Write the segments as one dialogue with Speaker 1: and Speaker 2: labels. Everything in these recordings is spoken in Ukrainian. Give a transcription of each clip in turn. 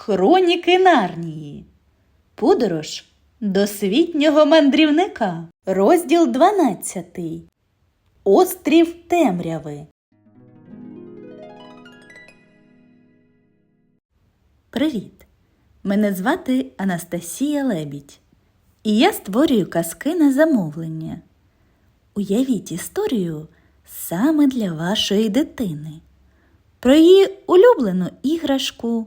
Speaker 1: Хроніки Нарнії. Подорож досвітнього мандрівника. Розділ 12. Острів Темряви. Привіт! Мене звати Анастасія Лебідь. І я створюю казки на замовлення. Уявіть історію саме для вашої дитини. Про її улюблену іграшку,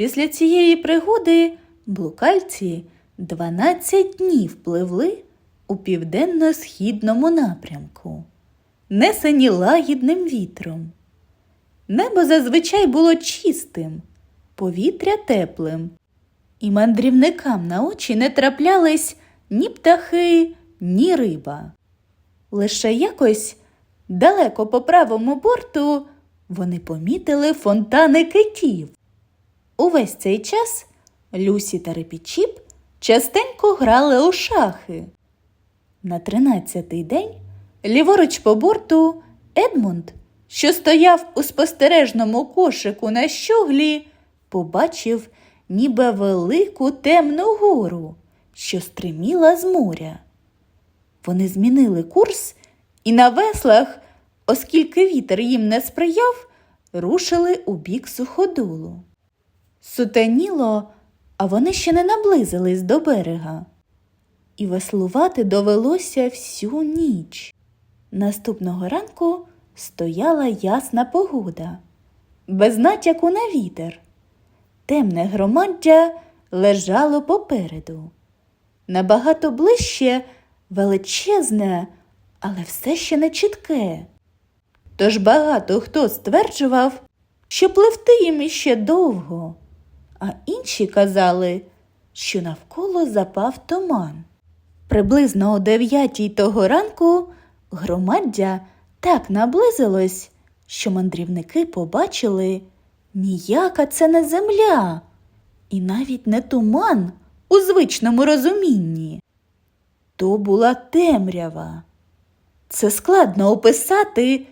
Speaker 1: Після цієї пригоди блукальці 12 днів пливли у південно-східному напрямку, несені лагідним вітром. Небо зазвичай було чистим, повітря теплим, і мандрівникам на очі не траплялись ні птахи, ні риба. Лише якось далеко по правому борту вони помітили фонтани китів. Увесь цей час Люсі та Репічіп частенько грали у шахи. На тринадцятий день, ліворуч по борту, Едмунд, що стояв у спостережному кошику на щоглі, побачив ніби велику темну гору, що стриміла з моря. Вони змінили курс і на веслах, оскільки вітер їм не сприяв, рушили у бік суходолу. Сутеніло, а вони ще не наблизились до берега. І веслувати довелося всю ніч. Наступного ранку стояла ясна погода, без натяку на вітер. Темне громаддя лежало попереду. Набагато ближче величезне, але все ще не чітке. Тож багато хто стверджував, що пливти їм іще довго, а інші казали, що навколо запав туман. Приблизно о дев'ятій того ранку громаддя так наблизилось, що мандрівники побачили ніяка це не земля, і навіть не туман у звичному розумінні. То була темрява. Це складно описати,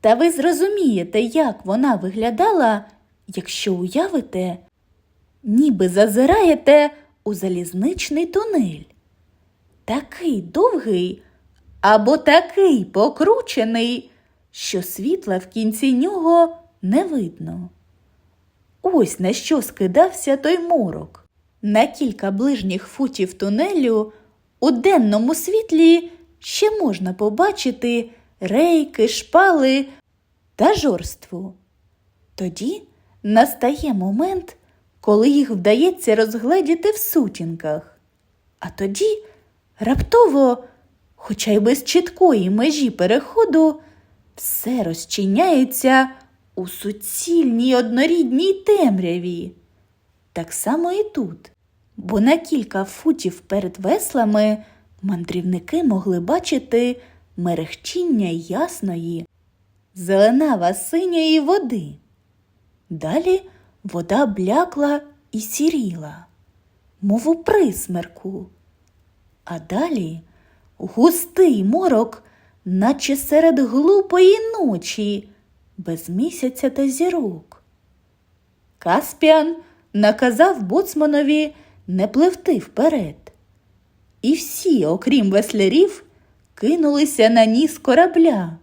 Speaker 1: та ви зрозумієте, як вона виглядала, якщо уявите, ніби зазираєте у залізничний тунель. Такий довгий або такий покручений, що світла в кінці нього не видно. Ось на що скидався той морок. На кілька ближніх футів тунелю у денному світлі ще можна побачити рейки, шпали та жорству. Тоді настає момент, коли їх вдається розгледіти в сутінках. А тоді раптово, хоча й без чіткої межі переходу, все розчиняється у суцільній однорідній темряві. Так само і тут, бо на кілька футів перед веслами мандрівники могли бачити мерехтіння ясної, зеленава синьої води. Далі вода блякла і сіріла, мов у присмерку. А далі густий морок, наче серед глупої ночі, без місяця та зірок. Каспіан наказав боцманові не пливти вперед. І всі, окрім веслярів, кинулися на ніс корабля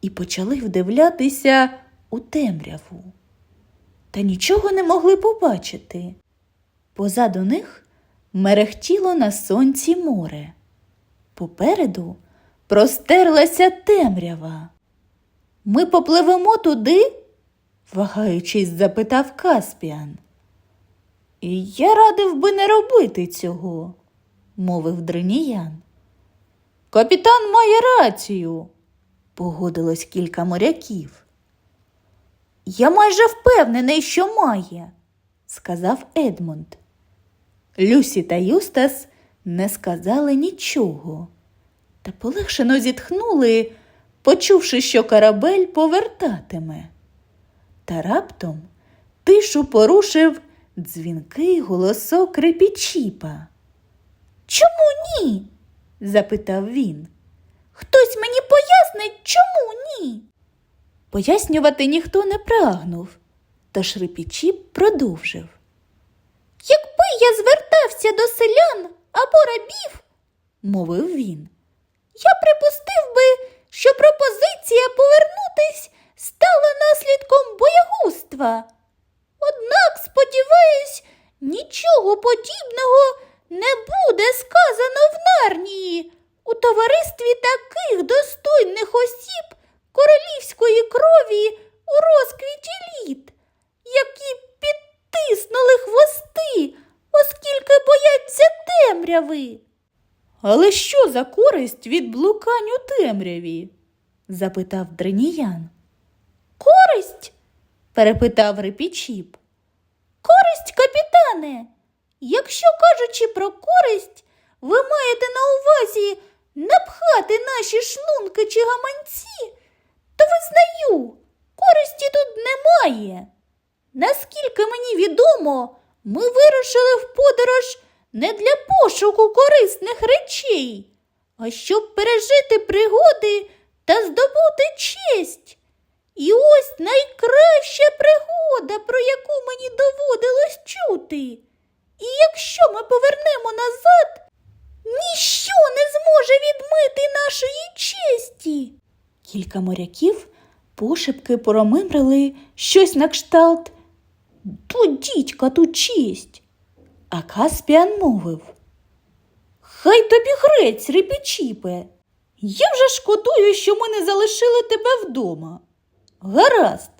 Speaker 1: і почали вдивлятися у темряву. Та нічого не могли побачити. Позаду них мерехтіло на сонці море. Попереду простерлася темрява. Ми попливемо туди? вагаючись, запитав Каспіан. І я радив би не робити цього, мовив Дриніян. Капітан має рацію, погодилось кілька моряків. Я майже впевнений, що має, сказав Едмунд. Люсі та Юстас не сказали нічого, та полегшено зітхнули, почувши, що корабель повертатиме. Та раптом тишу порушив дзвінкий голосок репічіпа. Чому ні? запитав він. Хтось мені пояснить, чому ні? Пояснювати ніхто не прагнув, тож репічіп продовжив. Якби я звертався до селян або рабів, мовив він, я припустив би, що пропозиція повернутись стала наслідком боягузтва. Однак, сподіваюсь, нічого подібного не буде сказано в Нарнії у товаристві таких достойних осіб королівської крові у розквіті літ, які підтиснули хвости, оскільки бояться темряви. Але що за користь від блукань у темряві? запитав Дреніян. Користь? перепитав Репічіп. Користь, капітане. Якщо кажучи про користь, ви маєте на увазі напхати наші шлунки чи гаманці, то визнаю, користі тут немає. Наскільки мені відомо, ми вирушили в подорож не для пошуку корисних речей, а щоб пережити пригоди та здобути честь. І ось найкраща пригода, про яку мені доводилось чути. І якщо ми повернемо назад, ніщо не зможе відмити нашої честі. Кілька моряків пошепки промимрили щось на кшталт. Тут дідька, тут честь. А Каспіан мовив. Хай тобі грець, репічіпе. Я вже шкодую, що ми не залишили тебе вдома. Гаразд,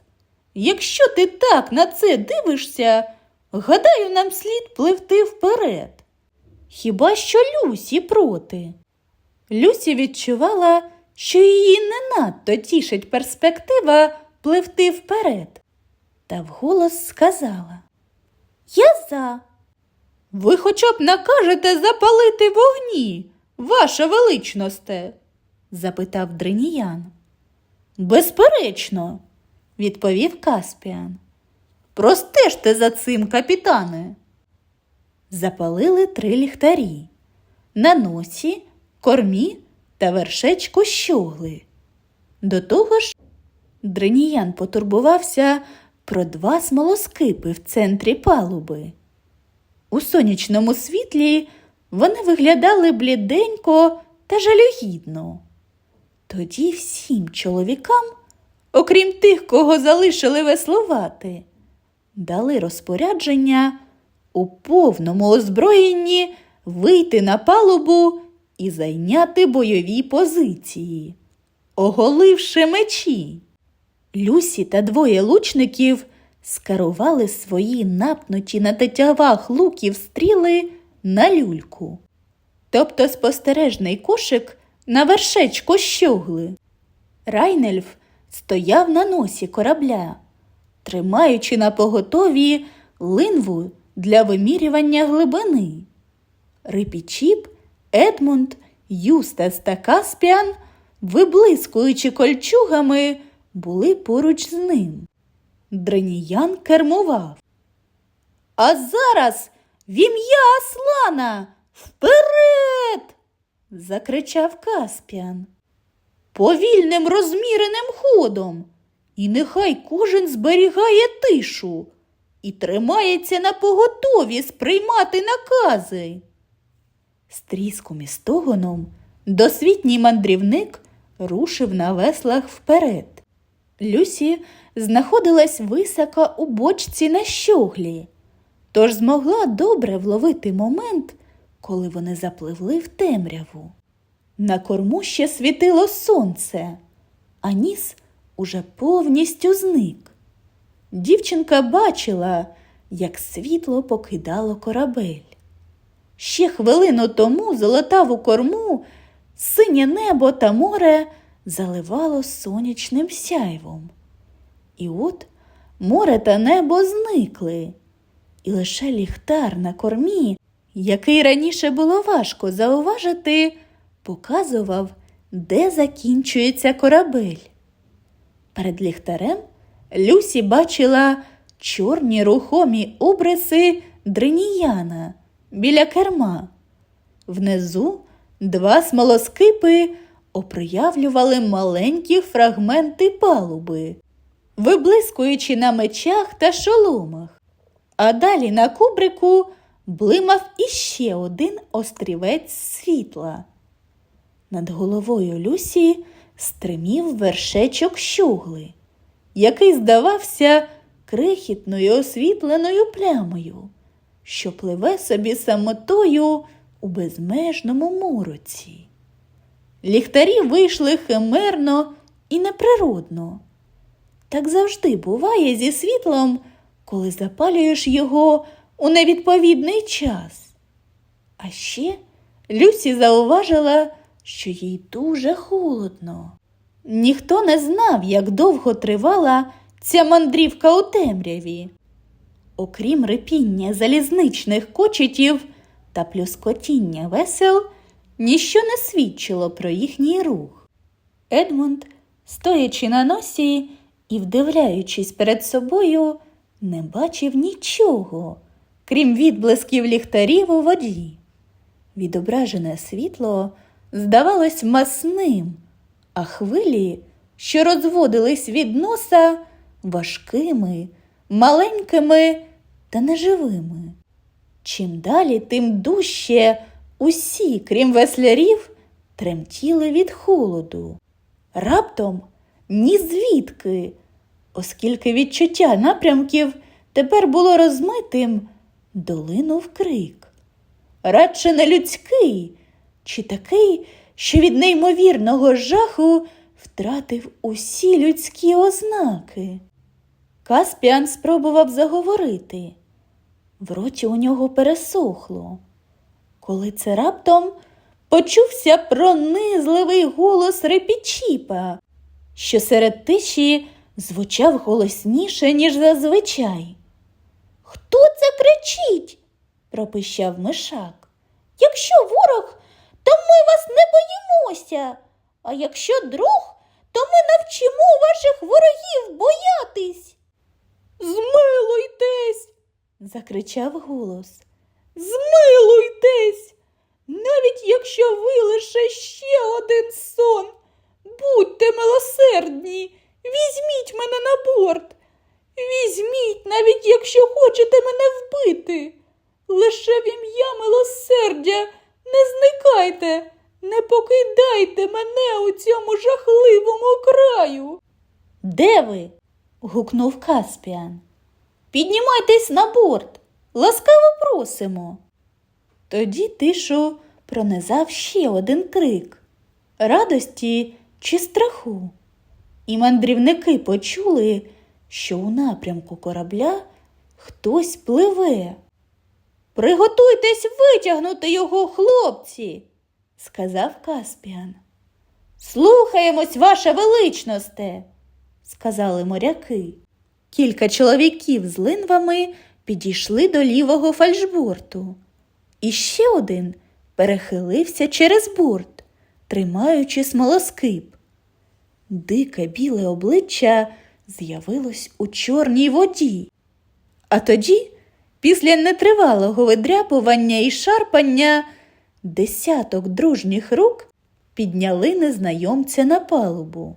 Speaker 1: якщо ти так на це дивишся, гадаю, нам слід пливти вперед. Хіба що Люсі проти? Люсі відчувала, що її не надто тішить перспектива пливти вперед, та вголос сказала Я за. Ви хоча б накажете запалити вогні, ваша величносте? запитав Дреніян. Безперечно, відповів Каспіан. Простежте за цим, капітане. Запалили три ліхтарі. На носі, кормі та вершечку щогли. До того ж, Дреніян потурбувався про два смолоскипи в центрі палуби. У сонячному світлі вони виглядали бліденько та жалюгідно. Тоді всім чоловікам, окрім тих, кого залишили веслувати, дали розпорядження у повному озброєнні вийти на палубу і зайняти бойові позиції, оголивши мечі. Люсі та двоє лучників скерували свої напнуті на тетявах луків стріли на люльку, тобто спостережний кошик на вершечку щогли. Райнельф стояв на носі корабля, тримаючи на поготові линву для вимірювання глибини. Рипічіп, Едмунд, Юстас та Каспіан, виблискуючи кольчугами, були поруч з ним. Дреніян кермував. А зараз в ім'я Аслана вперед! закричав Каспіан. Повільним розміреним ходом. І нехай кожен зберігає тишу і тримається на поготові сприймати накази. З тріском і стогоном досвітній мандрівник рушив на веслах вперед. Люсі знаходилась високо у бочці на щоглі, тож змогла добре вловити момент, коли вони запливли в темряву. На корму ще світило сонце, а ніс уже повністю зник. Дівчинка бачила, як світло покидало корабель. Ще хвилину тому золотаву корму, синє небо та море заливало сонячним сяйвом. І от море та небо зникли, і лише ліхтар на кормі, який раніше було важко зауважити, показував, де закінчується корабель. Перед ліхтарем Люсі бачила чорні рухомі обриси дриніяна біля керма. Внизу два смолоскипи оприявлювали маленькі фрагменти палуби, виблискуючи на мечах та шоломах. А далі на кубрику блимав іще один острівець світла. Над головою Люсі стримів вершечок щугли, який здавався крихітною освітленою плямою, що пливе собі самотою у безмежному мороці. Ліхтарі вийшли химерно і неприродно. Так завжди буває зі світлом, коли запалюєш його у невідповідний час. А ще Люсі зауважила, що їй дуже холодно. Ніхто не знав, як довго тривала ця мандрівка у темряві. Окрім рипіння залізничних кочетів та плюскотіння весел, ніщо не свідчило про їхній рух. Едмунд, стоячи на носі і вдивляючись перед собою, не бачив нічого, крім відблисків ліхтарів у воді. Відображене світло здавалось масним, а хвилі, що розводились від носа, важкими, маленькими та неживими. Чим далі, тим дужче усі, крім веслярів, тремтіли від холоду. Раптом ні звідки, оскільки відчуття напрямків тепер було розмитим, долинув крик. Радше не людський, чи такий, що від неймовірного жаху втратив усі людські ознаки. Каспіан спробував заговорити. В роті у нього пересохло. Коли це раптом почувся пронизливий голос репічіпа, що серед тиші звучав голосніше, ніж зазвичай. Хто це кричить? пропищав мишак. Якщо ворог, то ми вас не боїмося. А якщо друг, то ми навчимо ваших ворогів боятись. Змилуйтесь, закричав голос. Змилуйтесь. Навіть якщо ви лише ще один сон, будьте милосердні, візьміть мене на борт. Візьміть, навіть якщо хочете мене вбити. Лише в ім'я милосердя не зникайте, не покидайте мене у цьому жахливому краю. Де ви? Гукнув Каспіан. Піднімайтесь на борт, ласкаво просимо. Тоді тишу пронизав ще один крик радості чи страху. І мандрівники почули, що у напрямку корабля хтось пливе. Приготуйтесь витягнути його, хлопці, сказав Каспіан. Слухаємось, ваша величносте, сказали моряки. Кілька чоловіків з линвами підійшли до лівого фальшборту. І ще один перехилився через борт, тримаючи смолоскип. Дике біле обличчя з'явилось у чорній воді. А тоді, після нетривалого видряпування і шарпання, десяток дружніх рук підняли незнайомця на палубу.